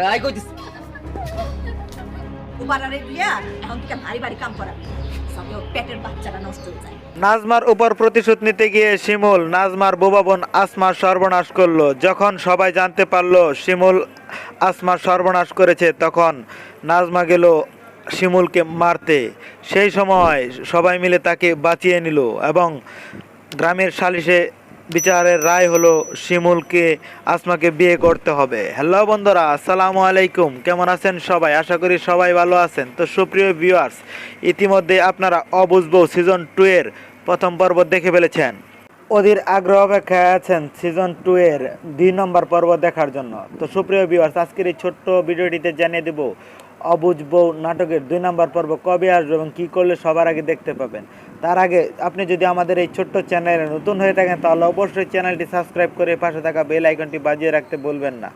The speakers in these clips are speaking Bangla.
আরে আই কইতেছি। উপারারে দিয়া এখন থেকে ভারী ভারী কাম করাবি। সঙ্গে পেটের বাচ্চাটা নষ্ট হয়ে যায়। নাজমার উপর প্রতিশোধ নিতে গিয়ে শিমুল নাজমার বোবা বোন আসমার সর্বনাশ করল। যখন সবাই জানতে পারল শিমুল আসমার সর্বনাশ করেছে তখন নাজমা গেল শিমুলকে মারতে। সেই সময় সবাই মিলে তাকে বাঁচিয়ে নিল এবং গ্রামের সালিশে বিচারের রায় হলো শিমুলকে, আসমাকে বিয়ে করতে হবে। হ্যালো বন্ধুরা, আসসালামু আলাইকুম। কেমন আছেন সবাই? আশা করি সবাই ভালো আছেন। তো সুপ্রিয় ভিউয়ার্স ইতিমধ্যে আপনারা অবুঝবো সিজন টু এর প্রথম পর্ব দেখে ফেলেছেন। অধীর আগ্রহ অপেক্ষায় আছেন সিজন টু এর দুই নম্বর পর্ব দেখার জন্য। তো সুপ্রিয় ভিউয়ার্স আজকের এই ছোট্ট ভিডিওটিতে জানিয়ে দেব অবুঝ বউ নাটকের দুই নম্বর পর্ব কবে আসবে এবং কী করলে সবার আগে দেখতে পাবেন। তার আগে আপনি যদি আমাদের এই ছোট্ট চ্যানেলে নতুন হয়ে থাকেন, তাহলে অবশ্যই চ্যানেলটি সাবস্ক্রাইব করে পাশে থাকা বেল আইকনটি বাজিয়ে রাখতে বলবেন না।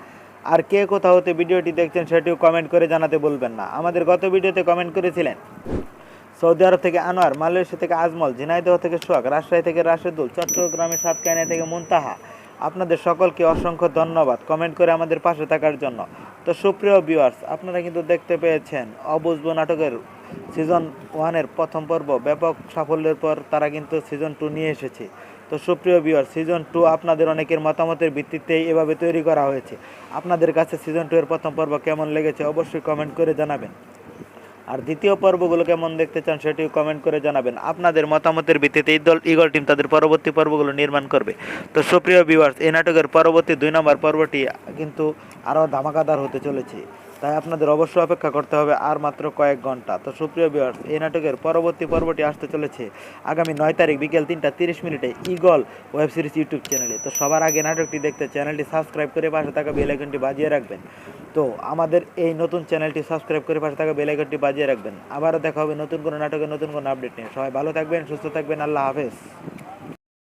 আর কে কোথাও হতে ভিডিওটি দেখছেন, সেটিও কমেন্ট করে জানাতে বলবেন না। আমাদের গত ভিডিওতে কমেন্ট করেছিলেন, সৌদি আরব থেকে আনোয়ার, মালয়েশিয়া থেকে আজমল, ঝিনাইদহ থেকে সোহাগ, রাজশাহী থেকে রাশেদুল, চট্টগ্রামের সাতকাইনা থেকে মুনতাহা আপনাদের সকলকে অসংখ্য ধন্যবাদ কমেন্ট করে আমাদের পাশে থাকার জন্য। তো সুপ্রিয় ভিউয়ার্স আপনারা কিন্তু দেখতে পেয়েছেন অবুঝবো নাটকের সিজন ওয়ানের প্রথম পর্ব ব্যাপক সাফল্যের পর তারা কিন্তু সিজন টু নিয়ে এসেছে। তো সুপ্রিয় ভিউয়ার সিজন টু আপনাদের অনেকের মতামতের ভিত্তিতেই এভাবে তৈরি করা হয়েছে। আপনাদের কাছে সিজন টু এর প্রথম পর্ব কেমন লেগেছে অবশ্যই কমেন্ট করে জানাবেন। আর দ্বিতীয় পর্বগুলো কেমন দেখতে চান সেটিও কমেন্ট করে জানাবেন। আপনাদের মতামতের ভিত্তিতে এই দল ইগল টিম তাদের পরবর্তী পর্বগুলো নির্মাণ করবে। তো সুপ্রিয় ভিউয়ার্স এই নাটকের পরবর্তী দুই নম্বর পর্বটি কিন্তু আরও ধামাকাদার হতে চলেছে। তাই আপনাদের অবশ্যই অপেক্ষা করতে হবে আর মাত্র কয়েক ঘণ্টা। তো সুপ্রিয় বিয়ার্স এই নাটকের পরবর্তী পর্বটি আসতে চলেছে আগামী নয় তারিখ বিকেল তিনটা তিরিশ মিনিটে ইগল ওয়েব সিরিজ ইউটিউব চ্যানেলে। তো সবার আগে নাটকটি দেখতে চ্যানেলটি সাবস্ক্রাইব করে পাশে থাকা বেল আইকনটি বাজিয়ে রাখবেন। তো আমাদের এই নতুন চ্যানেলটি সাবস্ক্রাইব করে পাশে থাকা বেল আইকনটি বাজিয়ে রাখবেন। আবারও দেখা হবে নতুন কোনো নাটকের নতুন কোনো আপডেট নিয়ে। সবাই ভালো থাকবেন, সুস্থ থাকবেন, আল্লাহ হাফেজ।